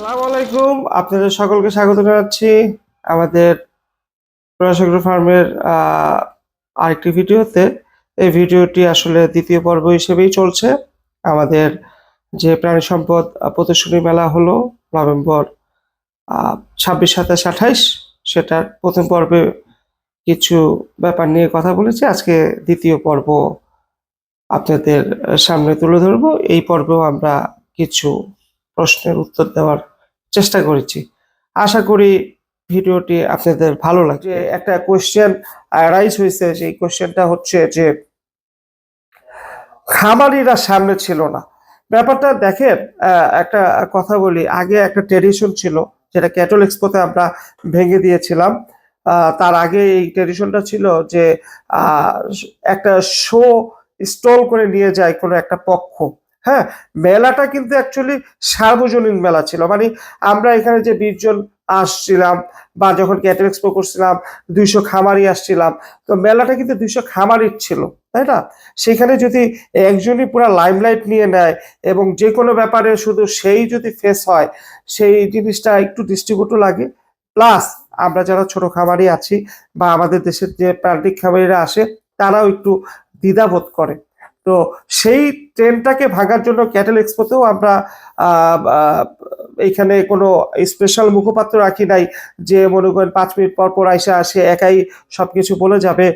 আসসালামু আলাইকুম। আপনাদের সকলকে স্বাগত জানাচ্ছি আমাদের প্রয়াসগ্র ফার্মের আরেকটি ভিডিওতে। এই ভিডিওটি আসলে দ্বিতীয় পর্ব হিসেবেই চলছে। আমাদের যে প্রাণী সম্পদ প্রদর্শনী মেলা হলো নভেম্বর ছাব্বিশ, সাতাশ, আঠাইশ। সেটার প্রথম পর্বে কিছু ব্যাপার নিয়ে কথা বলেছি। আজকে দ্বিতীয় পর্ব আপনাদের সামনে তুলে ধরবো। এই পর্বেও আমরা কিছু প্রশ্নের উত্তর দেওয়ার চেষ্টা করেছি। আশা করি ভিডিওটি আপনাদের ভালো লাগবে। একটা কোশ্চেন রাইজ হয়েছে, সেই কোশ্চেনটা হচ্ছে যে, খামারিরা সামনে ছিল না। ব্যাপারটা দেখেন একটা কথা বলি। আগে একটা ট্রেডিশন ছিল, যেটা ক্যাটল এক্সপোতে আমরা ভেঙে দিয়েছিলাম। তার আগে এই ট্রেডিশনটা ছিল যে একটা শো স্টল করে নিয়ে যায় কোনো একটা পক্ষ। হ্যাঁ মেলাটা কিন্তু অ্যাকচুয়ালি সার্বজনীন মেলা ছিল। মানে আমরা এখানে যে বিশ জন আসছিলাম বা যখন ক্যাটেল এক্সপো করছিলাম, দুইশো খামারি আসছিলাম, তো মেলাটা কিন্তু দুইশো খামারির ছিল, তাই না? সেখানে যদি একজনই পুরো লাইমলাইট নিয়ে নেয় এবং যে কোনো ব্যাপারে শুধু সেই যদি ফেস হয়, সেই জিনিসটা একটু দৃষ্টিকটু লাগে। প্লাস আমরা যারা ছোট খামারি আছি বা আমাদের দেশের যে প্রান্তিক খামারিরা আসে, তারাও একটু দ্বিধাবোধ করে। তো সেই ট্রেনটাকে ভাঙার জন্য ক্যাটেল এক্সপোতেও আমরা এইখানে কোনো স্পেশাল মুখপাত্র রাখি নাই যে মনে করেন পাঁচ মিনিট পর পর আইসা আসে একাই সব কিছু বলে যাবে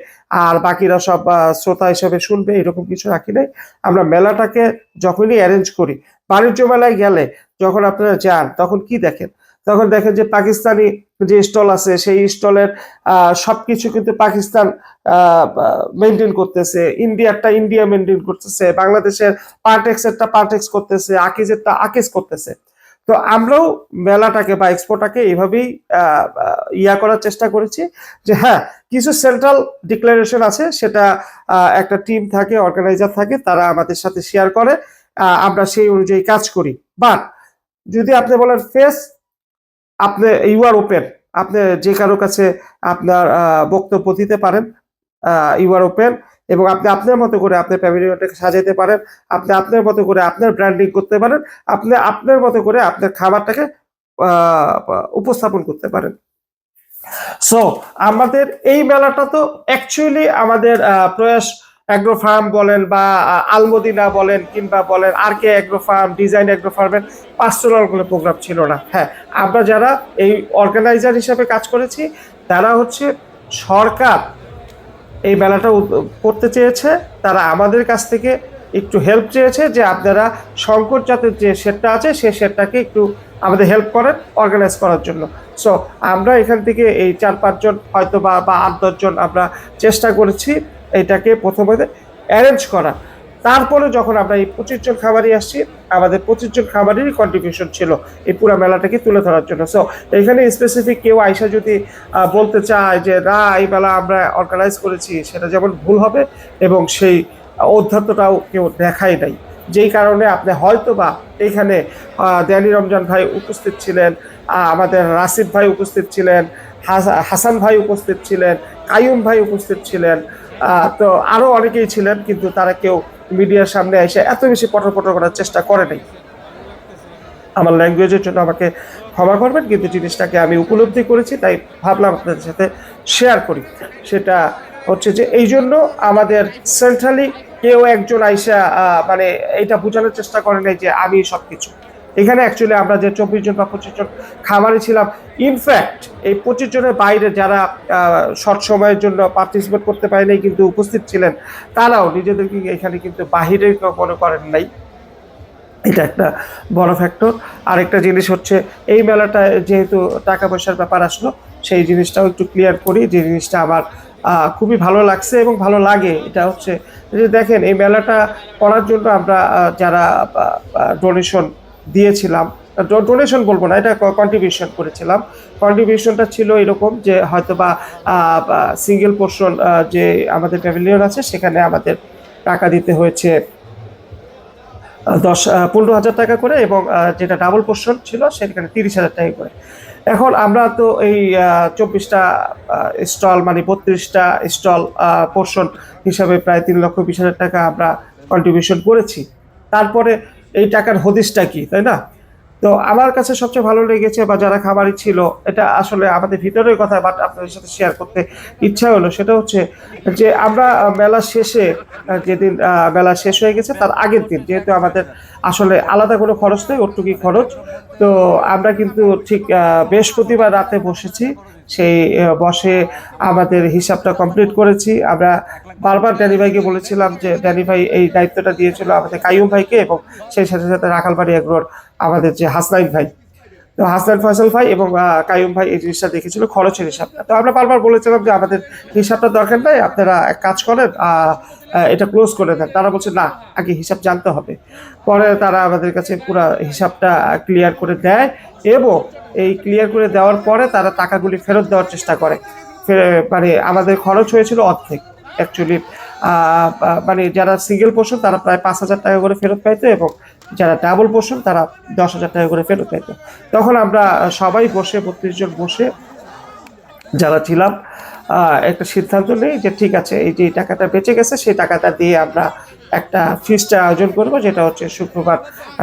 আর বাকিরা সব শ্রোতা হিসাবে শুনবে, এরকম কিছু রাখি নাই। আমরা মেলাটাকে যখনই অ্যারেঞ্জ করি, বাণিজ্য মেলায় গেলে যখন আপনারা যান, তখন কি দেখেন? তখন দেখেন যে পাকিস্তানি যে স্টল আছে, সেই স্টলের সবকিছু কিন্তু পাকিস্তান মেনটেন করতেছে, ইন্ডিয়ারটা ইন্ডিয়া মেনটেন করতেছে, বাংলাদেশের পার্টেক্সেরটা পার্টেক্স করতেছে আকিজেরটা আকিজ করতেছে। তো আমরাও মেলাটাকে বা এক্সপোটাকে এইভাবেই ইয়া করার চেষ্টা করেছি যে হ্যাঁ কিছু সেন্ট্রাল ডিক্লারেশন আছে, সেটা একটা টিম থাকে অর্গানাইজার থাকে, তারা আমাদের সাথে শেয়ার করে আমরা সেই অনুযায়ী কাজ করি। বাট যদি আপনি বলেন ফেস আপনি ইউ আর ওপেন আপনি যে কারও কাছে আপনার বক্তব্য দিতে পারেন ইউ আর ওপেন এবং আপনি আপনার মতো করে আপনার প্যাভিলিয়নটাকে সাজাতে পারেন, আপনি আপনার মতো করে আপনার ব্র্যান্ডিং করতে পারেন, আপনি আপনার মতো করে আপনার খাবারটাকে উপস্থাপন করতে পারেন। সো আমাদের এই মেলাটা তো অ্যাকচুয়ালি আমাদের প্রয়াস অ্যাগ্রো ফার্ম বলেন বা আলমদিনা বলেন কিংবা বলেন R K agro farm design agro ফার্মের পার্সোনাল কোনো প্রোগ্রাম ছিল না। হ্যাঁ আমরা যারা এই অর্গানাইজার হিসাবে কাজ করেছি, তারা হচ্ছে সরকার এই মেলাটা করতে চেয়েছে। তারা আমাদের কাছ থেকে একটু হেল্প চেয়েছে যে আপনারা শঙ্কর জাতের যে শেডটা আছে সেই শেডটাকে একটু আমাদের হেল্প করেন অর্গানাইজ করার জন্য। সো আমরা এখান থেকে এই চার পাঁচজন হয়তো বা বা আট দশজন আমরা চেষ্টা করেছি এটাকে প্রথমে অ্যারেঞ্জ করা। তারপরে যখন আমরা এই পঁচিশ জন খামারি আসছি, আমাদের পঁচিশ জন খামারেরই কন্ট্রিবিউশন ছিল এই পুরো মেলাটাকে তুলে ধরার জন্য। সো এখানে স্পেসিফিক কেউ আইসা যদি বলতে চায় যে, না, এই মেলা আমরা অর্গানাইজ করেছি, সেটা যেমন ভুল হবে এবং সেই অধ্যাত্মটাও কেউ দেখাই নাই। যেই কারণে আপনি হয়তো বা এইখানে দেয়ানি রমজান ভাই উপস্থিত ছিলেন আমাদের রাসিফ ভাই উপস্থিত ছিলেন হাসান ভাই উপস্থিত ছিলেন কায়ুম ভাই উপস্থিত ছিলেন তো আরও অনেকেই ছিলেন, কিন্তু তারা কেউ মিডিয়ার সামনে এসে এত বেশি পটর পটর করার চেষ্টা করে নাই। আমার ল্যাঙ্গুয়েজের জন্য আমাকে ক্ষমা করবেন, কিন্তু জিনিসটাকে আমি উপলব্ধি করেছি, তাই ভাবলাম আপনাদের সাথে শেয়ার করি। সেটা হচ্ছে যে এই জন্য আমাদের সেন্ট্রালি কেউ একজন আইসা মানে এটা বোঝানোর চেষ্টা করে নাই যে আমি সব কিছু এখানে অ্যাকচুয়ালি আমরা যে চব্বিশ জন বা পঁচিশ জন খামারে ছিলাম ইনফ্যাক্ট এই পঁচিশ জনের বাইরে যারা শর্ট সময়ের জন্য পার্টিসিপেট করতে পারেনি কিন্তু উপস্থিত ছিলেন, তারাও নিজেদেরকে এখানে কিন্তু বাহিরে মনে করেন নাই। এটা একটা বড় ফ্যাক্টর আরেকটা জিনিস হচ্ছে, এই মেলাটা যেহেতু টাকা পয়সার ব্যাপার আসলো, সেই জিনিসটাও একটু ক্লিয়ার করি, যে জিনিসটা আমার খুবই ভালো লাগছে এবং ভালো লাগে। এটা হচ্ছে যে দেখেন, এই মেলাটা করার জন্য আমরা যারা ডোনেশন দিয়েছিলাম। ডোনেশন বলব না, এটা কন্ট্রিবিউশন করেছিলাম। কন্ট্রিবিউশনটা ছিল এরকম যে হয়তো বা সিঙ্গেল পোর্শন যে আমাদের প্যাভিলিয়ন আছে, সেখানে আমাদের টাকা দিতে হয়েছে দশ পনেরো হাজার টাকা করে এবং যেটা ডাবল পোর্শন ছিল, সেখানে তিরিশ হাজার টাকা করে। এখন আমরা তো এই চব্বিশটা স্টল মানে বত্রিশটা স্টল পোর্শন হিসাবে প্রায় তিন লক্ষ বিশ হাজার টাকা আমরা কন্ট্রিবিউশন করেছি। তারপরে এই টাকার হদিসটা কি, তাই না? তো আমার কাছে সবচেয়ে ভালো লেগেছে বা যারা খামারি ছিল, এটা আসলে আমাদের ভিতরের কথা বাট আপনাদের সাথে শেয়ার করতে ইচ্ছা হলো, সেটা হচ্ছে যে আমরা মেলা শেষে যেদিন মেলা শেষ হয়ে গেছে, তার আগের দিন, যেহেতু আমাদের আসলে আলাদা কোনো খরচ নেই ওটুকি খরচ, তো আমরা কিন্তু ঠিক বৃহস্পতিবার রাতে বসেছি সেই বসে আমাদের হিসাবটা কমপ্লিট করেছি। আমরা বারবার ড্যানি ভাইকে বলেছিলাম যে, ড্যানি ভাই এই দায়িত্বটা দিয়েছিল আমাদের কাইয়ুম ভাইকে এবং সেই সাথে সাথে রাখালবাড়ি এগ্রোর আমাদের যে হাসনাইন ভাই। তো হাসনাইন ফয়সাল ভাই এবং আহ, কাইয়ুম ভাই এই জিনিসটা দেখেছিল খরচের হিসাবটা তো আমরা বারবার বলেছিলাম যে আমাদের হিসাবটা দরকার নাই আপনারা এক কাজ করেন এটা ক্লোজ করে দেন। তারা বলছে না আগে হিসাব জানতে হবে। পরে তারা আমাদের কাছে পুরো হিসাবটা ক্লিয়ার করে দেয় এবং এই ক্লিয়ার করে দেওয়ার পরে তারা টাকাগুলি ফেরত দেওয়ার চেষ্টা করে। মানে আমাদের খরচ হয়েছিল অর্ধেক অ্যাকচুয়ালি মানে যারা সিঙ্গেল পোর্শন তারা প্রায় পাঁচ হাজার টাকা করে ফেরত পাইতো এবং যারা ডাবল পোর্শন তারা দশ হাজার টাকা করে ফেরত পাইতো তখন আমরা সবাই বসে, বত্রিশ জন বসে যারা ছিলাম একটা সিদ্ধান্ত নেই যে ঠিক আছে, এই যে টাকাটা বেঁচে গেছে, সেই টাকাটা দিয়ে আমরা একটা ফিস্টের আয়োজন করব, যেটা হচ্ছে শুক্রবার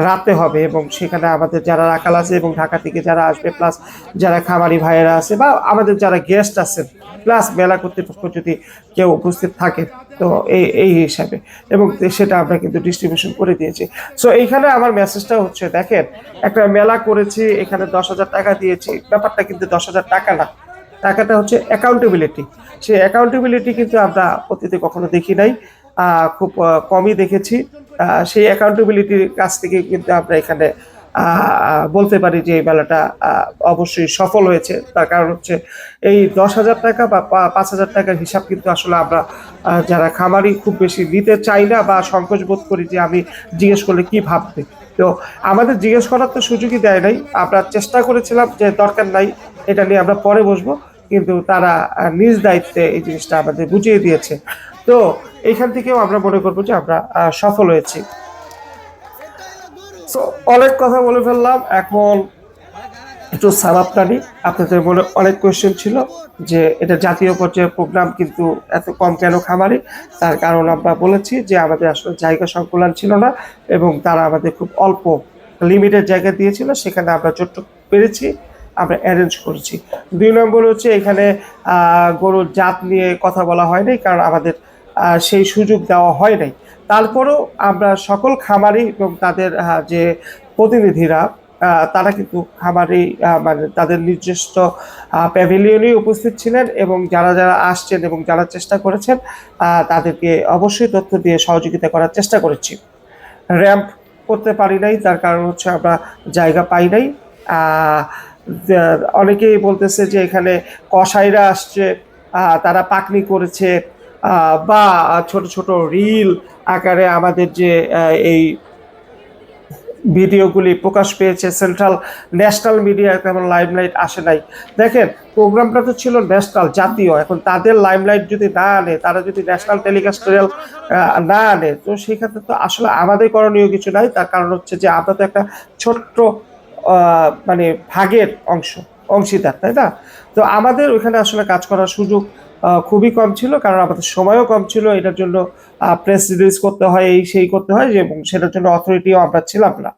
রাতে হবে এবং সেখানে আমাদের যারা রাখাল আছে এবং ঢাকা থেকে যারা আসবে প্লাস যারা খামারি ভাইয়েরা আছে বা আমাদের যারা গেস্ট আছেন প্লাস মেলা কর্তৃপক্ষ যদি কেউ উপস্থিত থাকে, তো এই এই হিসাবে। এবং সেটা আমরা কিন্তু ডিস্ট্রিবিউশন করে দিয়েছি। সো এইখানে আমার মেসেজটা হচ্ছে, দেখেন, একটা মেলা করেছি, এখানে দশ হাজার টাকা দিয়েছি। ব্যাপারটা কিন্তু দশ হাজার টাকা না। টাকাটা হচ্ছে অ্যাকাউন্টেবিলিটি সেই অ্যাকাউন্টেবিলিটি কিন্তু আমরা অতীতে কখনো দেখি নাই। খুব কমই দেখেছি। সেই অ্যাকাউন্টেবিলিটির কাছ থেকে কিন্তু আমরা এখানে বলতে পারি যে এই মেলাটা অবশ্যই সফল হয়েছে। তার কারণ হচ্ছে এই দশ হাজার টাকা বা পাঁচ হাজার টাকার হিসাব কিন্তু আসলে আমরা যারা খামারি খুব বেশি নিতে চাই না বা সংকোচ বোধ করি যে আমি জিজ্ঞেস করলে কি ভাববে। তো আমাদের জিজ্ঞেস করার তো সুযোগই দেয় নাই। আমরা চেষ্টা করেছিলাম যে দরকার নাই, এটা নিয়ে আমরা পরে বসবো। কিন্তু তারা নিজ দায়িত্বে এই জিনিসটা আমাদের বুঝিয়ে দিয়েছে। তো এইখান থেকেও আমরা মনে করব যে আমরা সফল হয়েছি। তো অনেক কথা বলে ফেললাম। এখন একটু সালাপ টানি আপনাদের মনে অনেক কোয়েশ্চেন ছিল যে এটা জাতীয় পর্যায়ের প্রোগ্রাম কিন্তু এত কম কেন খামারি তার কারণ আমরা বলেছি যে আমাদের আসলে জায়গা সংকুলান ছিল না এবং তারা আমাদের খুব অল্প লিমিটেড জায়গা দিয়েছিল। সেখানে আমরা যতটুকু পেরেছি, আমরা অ্যারেঞ্জ করেছি। দুই নম্বর হচ্ছে এখানে গরুর জাত নিয়ে কথা বলা হয় নাই কারণ আমাদের সেই সুযোগ দেওয়া হয় নাই। তারপরেও আমরা সকল খামারি এবং তাদের যে প্রতিনিধিরা তারা কিন্তু খামারি মানে তাদের নিজস্ব প্যাভিলিয়নেই উপস্থিত ছিলেন এবং যারা যারা আসছেন এবং যারা চেষ্টা করেছেন তাদেরকে অবশ্যই তথ্য দিয়ে সহযোগিতা করার চেষ্টা করেছি। র্যাম্প করতে পারি নাই, তার কারণ হচ্ছে আমরা জায়গা পাই নাই। অনেকেই বলতেছে যে এখানে কসাইরা আসছে তারা পাকনি করেছে বা ছোট ছোট রিল আকারে আমাদের যে এই ভিডিওগুলি প্রকাশ পেয়েছে সেন্ট্রাল ন্যাশনাল মিডিয়া তেমন লাইমলাইট আসে নাই। দেখেন, প্রোগ্রামটা তো ছিল ন্যাশনাল, জাতীয়। এখন তাদের লাইমলাইট যদি না আনে, তারা যদি ন্যাশনাল টেলিকাস্টারিয়াল না আনে, তো সেক্ষেত্রে তো আসলে আমাদের করণীয় কিছু নাই। তার কারণ হচ্ছে যে, আমরা তো একটা ছোট্ট মানে ভাগের অংশ, অংশীদার, তাই না? তো আমাদের ওইখানে আসলে কাজ করার সুযোগ খুবই কম ছিল, কারণ আমাদের সময়ও কম ছিল। এটার জন্য প্রেস রিলিজ করতে হয়, এই সেই করতে হয়, এবং সেটার জন্য অথরিটিও আমরা ছিলাম না।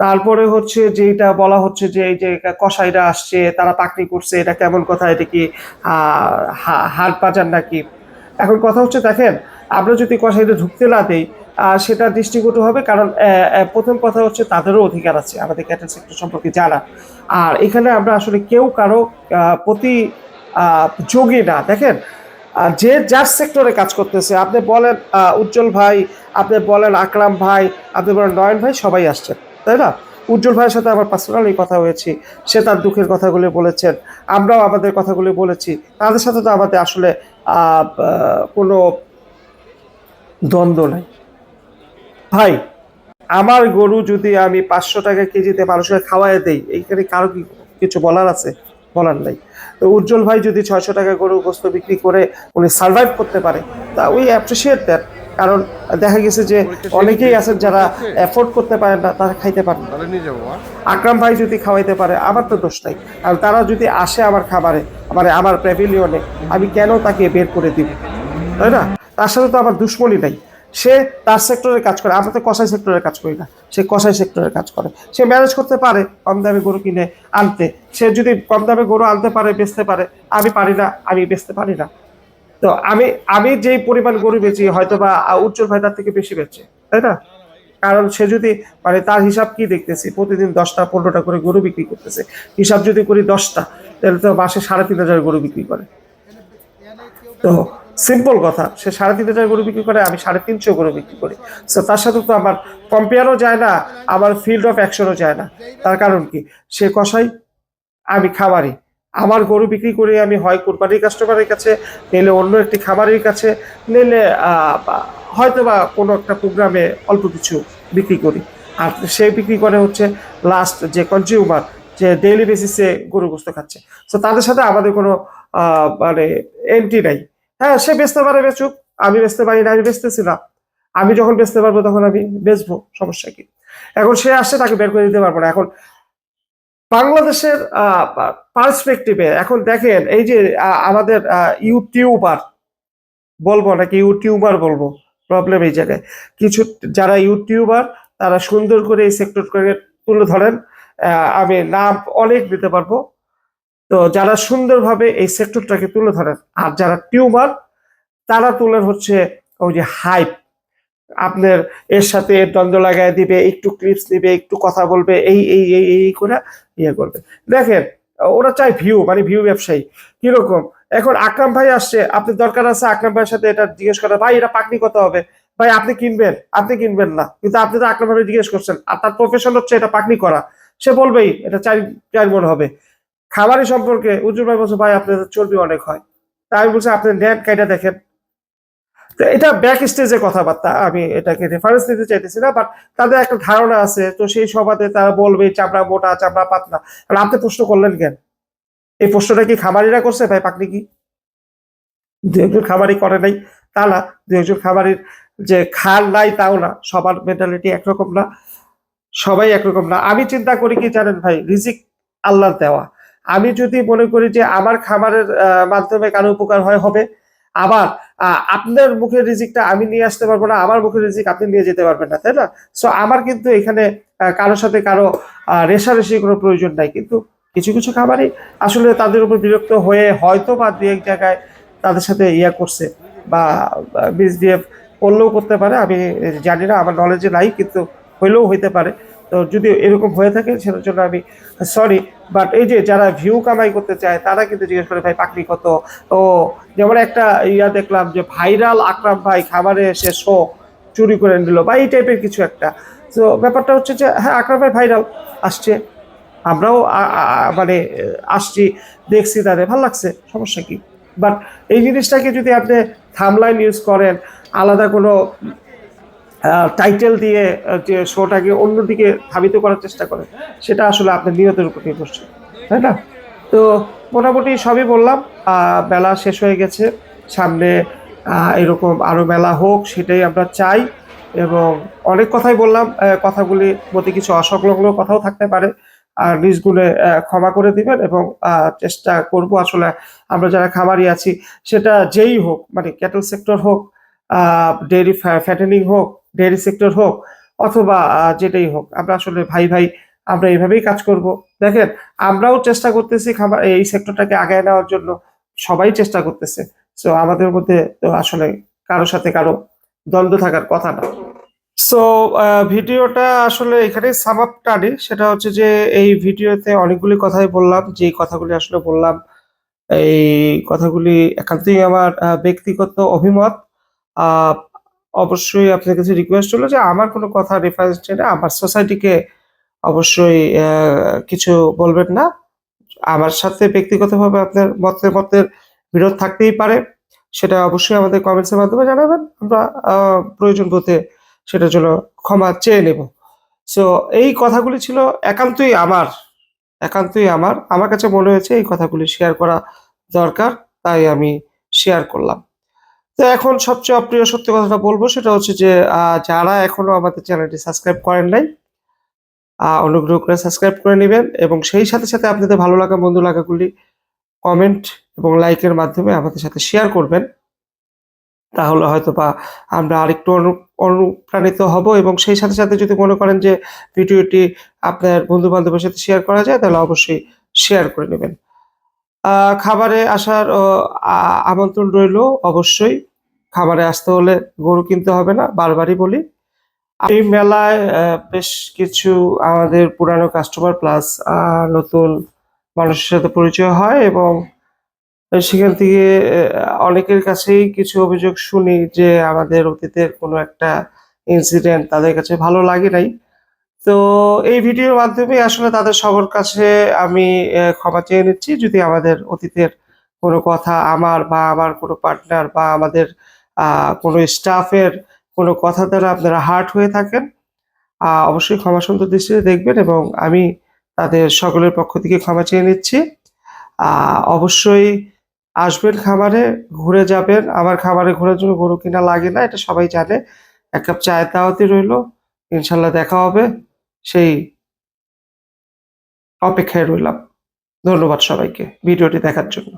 তারপরে হচ্ছে যে এটা বলা হচ্ছে যে, এই যে কসাইরা আসছে, তারা পাকড়ি করছে, এটা কেমন কথা, এটা কি হাট বাজার নাকি? এখন কথা হচ্ছে, দেখেন, আমরা যদি কসাইটা ঢুকতে না দেই সেটা দৃষ্টিকটু হবে, কারণ প্রথম কথা হচ্ছে তাদেরও অধিকার আছে, আমাদের ক্যাটেল সেক্টর সম্পর্কে জানা। আর এখানে আমরা আসলে কেউ কারও প্রতি যোগী না। দেখেন যে যার সেক্টরে কাজ করতেছে, আপনি বলেন উজ্জ্বল ভাই, আপনি বলেন, আকরাম ভাই, আপনি বলেন, নয়ন ভাই, সবাই আসছেন, তাই না? উজ্জ্বল ভাইয়ের সাথে আমার পার্সোনালি কথা হয়েছে, সে তার দুঃখের কথাগুলি বলেছেন, আমরাও আমাদের কথাগুলি বলেছি, তাদের সাথে তো আমাদের আসলে কোনো দ্বন্দ্ব নাই। ভাই, আমার গরু যদি আমি পাঁচশো টাকা কেজিতে মানুষকে খাওয়াই দেই, এইখানে কারও কিছু বলার আছে? বলার নাই। তো উজ্জ্বল ভাই যদি ছয়শো টাকা গরু গোস্ত বিক্রি করে উনি সার্ভাইভ করতে পারে তা উই অ্যাপ্রিসিয়েট দ্যাট কারণ দেখা গেছে যে অনেকেই আছেন যারা অ্যাফোর্ড করতে পারেন না তারা খাইতে পারেন আকরাম ভাই যদি খাওয়াইতে পারে আমার তো দোষ নাই। আর তারা যদি আসে আমার খাবারে মানে আমার প্যাভিলিয়নে আমি কেন তাকে বের করে দিব? তাই না? তার সাথে তো আমার দুশ্মনী নাই। সে তার সেক্টরের কাজ করে। আমরা তো কসাই সেক্টরের কাজ করি না। সে কসাই সেক্টরের কাজ করে। সে ম্যানেজ করতে পারে, কম দামে গরু কিনে আনতে। সে যদি কম দামে গরু আনতে পারে, বেচতে পারে, আমি পারি না, আমি বেচতে পারি না। তো আমি আমি যেই পরিমাণ গরু বেচি হয়তো বা উজ্জ্বল ভাই তার থেকে বেশি বেচছে তাই না? কারণ সে যদি মানে তার হিসাব কি দেখতেছি? প্রতিদিন দশটা, পনেরোটা করে গরু বিক্রি করতেছে। হিসাব যদি করি দশটা, তাহলে তো মাসে সাড়ে তিন হাজার গরু বিক্রি করে। তো সিম্পল কথা, সে সাড়ে তিন হাজার গরু বিক্রি করে, আমি সাড়ে তিনশো গরু বিক্রি করি। তো তার সাথে তো আমার কম্পেয়ারও যায় না, আমার ফিল্ড অফ অ্যাকশনও যায় না। তার কারণ কি? সে কষাই আমি খামারি। আমার গরু বিক্রি করে আমি হয় কোরবানির কাস্টমারের কাছে, নিলে অন্য একটি খামারের কাছে, নিলে হয়তো বা কোনো একটা প্রোগ্রামে অল্প কিছু বিক্রি করি। আর সে বিক্রি করে হচ্ছে লাস্ট যে কনজিউমার যে ডেইলি বেসিসে গরু গোস্ত খাচ্ছে। তো তাদের সাথে আমাদের কোনো মানে এন্ট্রি নাই। হ্যাঁ সে বেচতে পারে, বেচুক। আমি বেচতে পারি না, আমি বেচতেছি না। আমি যখন বেচতে পারব তখন আমি বেচবো, সমস্যা কি? এখন সে আসছে, তাকে বের করে দিতে পারব না। এখন বাংলাদেশের পার্সপেক্টিভে এখন দেখেন, এই যে আমাদের ইউটিউবার বলব নাকি, ইউটিউবার বলব প্রবলেম এই জায়গায়। কিছু, যারা ইউটিউবার, তারা সুন্দর করে এই সেক্টর করে তুলে ধরেন। আমি নাম অনেক দিতে পারব। তো যারা সুন্দরভাবে এই সেক্টরটাকে তুলে ধরেন, আর যারা টিউবার তারা তুলে হচ্ছে ওই যে হাইপ আপনার এর সাথে এর দ্বন্দ্ব লাগায় দিবে, একটু ক্লিপস নিবে, একটু কথা বলবে, এই এই এই এই করে ইয়ে করবে। দেখেন, ওরা চায় ভিউ মানে ভিউ ব্যবসায়ী। কীরকম? এখন আকরাম ভাই আসছে, আপনার দরকার আছে আকরাম ভাইয়ের সাথে এটা জিজ্ঞেস করা, ভাই, এটা পাকনি কত হবে? ভাই, আপনি কিনবেন আপনি কিনবেন না। কিন্তু আপনি তো আকরাম ভাই জিজ্ঞেস করছেন, আর তার প্রফেশন হচ্ছে এটা পাকনি করা। সে বলবেই, এটা চার চার মন হবে। খাবারের সম্পর্কে উজ্জ্বল ভাই বলছে, ভাই, আপনাদের চর্বি অনেক হয়। তা আমি বলছি আপনি নেট কাইটা দেখেন। তো এটা ব্যাক স্টেজে কথাবার্তা, আমি এটাকে রেফারেন্স দিতে চাইতেছি না বাট তাদের একটা ধারণা আছে, তো সেই সভাতে তারা বলবে, চামড়া মোটা, চামড়া পাতলা। আপনি প্রশ্ন করলেন কেন? এই প্রশ্নটা কি খামারিরা করছে? ভাই, পাকনি কি? দু একজন খামারি করে নাই, তা না দু একজন খামারির যে খাল নাই তাও না, সবার মেন্টালিটি একরকম না, সবাই একরকম না। আমি চিন্তা করি কি জানেন ভাই, রিজিক আল্লাহর দেওয়া। আমি যদি মনে করি যে আমার খামারের আহ, মাধ্যমে কারও উপকার হয় হবে। আবার আপনার মুখের রিজিকটা আমি নিয়ে আসতে পারব না আমার মুখের রিজিক আপনি নিয়ে যেতে পারবেন না তাই না? সো আমার কিন্তু এখানে কারোর সাথে কারও রেষারেষির কোনো প্রয়োজন নাই। কিন্তু কিছু কিছু খাবারই আসলে তাদের উপর বিরক্ত হয়ে হয়তো বা দু এক জায়গায় তাদের সাথে ইয়া করছে বা মিসবিহেভ করলেও করতে পারে। আমি জানি না আমার নলেজে নাই কিন্তু হইলেও হইতে পারে। তো যদি এরকম হয়ে থাকে, সেটার জন্য আমি সরি বাট এই যে যারা ভিউ কামাই করতে চায়, তারা কিন্তু জিজ্ঞেস করে, ভাই পাকড়ি কত? ও যেমন একটা ইয়া দেখলাম যে, ভাইরাল আকরাম ভাই খাবারে এসে শো চুরি করে নিল, বা এই টাইপের কিছু একটা। তো ব্যাপারটা হচ্ছে যে হ্যাঁ আকরাম ভাই ভাইরাল আসছে। আমরাও মানে আসছি, দেখছি তাদের, ভালো লাগছে, সমস্যা কি? বাট এই জিনিসটাকে যদি আপনি থামলাইন ইউজ করেন, আলাদা কোনো টাইটেল দিয়ে যে শোটাকে অন্যদিকে ধাবিত করার চেষ্টা করে, সেটা আসলে আপনার নিয়তের উপর নির্ভরশীল, তাই না? তো মোটামুটি সবই বললাম মেলা শেষ হয়ে গেছে, সামনে এরকম আরও মেলা হোক, সেটাই আমরা চাই, এবং অনেক কথাই বললাম কথাগুলির মধ্যে কিছু অসংলগ্ন কথাও থাকতে পারে, আর নিজগুলো ক্ষমা করে দিবেন, এবং চেষ্টা করব আসলে আমরা যারা খামারি আছি, সেটা যেই হোক মানে ক্যাটল সেক্টর হোক ডেয়ারি ফ্যাটেনিং হোক ডেয়ারি সেক্টর হোক অথবা যেটাই হোক, আমরা আসলে ভাই ভাই আমরা এইভাবেই কাজ করব। দেখেন, আমরাও চেষ্টা করতেছি খাবার, এই সেক্টরটাকে আগায় নেওয়ার জন্য। সবাই চেষ্টা করতেছে। সো আমাদের মধ্যে তো আসলে কারোর সাথে কারও দ্বন্দ্ব থাকার কথা না। সো ভিডিওটা আসলে এখানে সাম আপ টানি। সেটা হচ্ছে যে, এই ভিডিওতে অনেকগুলি কথাই বললাম। যে কথাগুলি আসলে বললাম, এই কথাগুলি একান্তই আমার ব্যক্তিগত অভিমত। অবশ্যই আপনার কাছে রিকোয়েস্ট হলো যে আমার কোনো কথা রেফারেন্স না, আমার সোসাইটিকে অবশ্যই কিছু বলবেন না। আমার সাথে ব্যক্তিগতভাবে আপনার মতের মতের বিরোধ থাকতেই পারে। সেটা অবশ্যই আমাদের কমেন্টসের মাধ্যমে জানাবেন। আমরা প্রয়োজন বোধে সেটার জন্য ক্ষমা চেয়ে নেব। সো এই কথাগুলি ছিল একান্তই আমার একান্তই আমার। আমার কাছে মনে হয়েছে এই কথাগুলি শেয়ার করা দরকার, তাই আমি শেয়ার করলাম। তো এখন সবচেয়ে অপ্রিয় সত্যি কথাটা বলব, সেটা হচ্ছে যে যারা এখনও আমাদের চ্যানেলটি সাবস্ক্রাইব করেন নাই অনুগ্রহ করে সাবস্ক্রাইব করে নেবেন এবং সেই সাথে সাথে আপনাদের ভালো লাগা, বন্ধু লাগাগুলি কমেন্ট এবং লাইকের মাধ্যমে আমাদের সাথে শেয়ার করবেন। তাহলে হয়তো বা আমরা আরেকটু অনু, অনুপ্রাণিত হব এবং সেই সাথে সাথে যদি মনে করেন যে, ভিডিওটি আপনার বন্ধু বান্ধবের সাথে শেয়ার করা যায়, তাহলে অবশ্যই শেয়ার করে নেবেন। খাবারে আসার আমন্ত্রণ রইল অবশ্যই। খাবারে আসতে হলে গরু কিনতে হবে না, বারবারই বলি। এই মেলায় বেশ কিছু আমাদের পুরানো কাস্টমার প্লাস নতুন মানুষের সাথে পরিচয় হয় এবং সেখান থেকে অনেকের কাছেই কিছু অভিযোগ শুনি যে আমাদের অতীতের কোনো একটা ইনসিডেন্ট তাদের কাছে ভালো লাগে নাই। তো এই ভিডিওর মাধ্যমে আসলে তাদের সবার কাছে আমি ক্ষমা চেয়ে নিচ্ছি। যদি আমাদের অতীতের কোনো কথা আমার বা আমার কোনো পার্টনার বা আমাদের কোনো স্টাফের কোনো কথা দ্বারা আপনারা হার্ট হয়ে থাকেন অবশ্যই ক্ষমা সুন্দর দৃষ্টিতে দেখবেন এবং আমি তাদের সকলের পক্ষ থেকে ক্ষমা চেয়ে নিচ্ছি। অবশ্যই আসবেন খামারে, ঘুরে যাবেন। আমার খামারে ঘোরার জন্য গরু কিনা লাগে না, এটা সবাই জানে। এক কাপ চায়ের দাওয়াতি রইল ইনশাল্লাহ দেখা হবে। সেই অপেক্ষায় রইলাম। ধন্যবাদ সবাইকে, ভিডিওটি দেখার জন্য।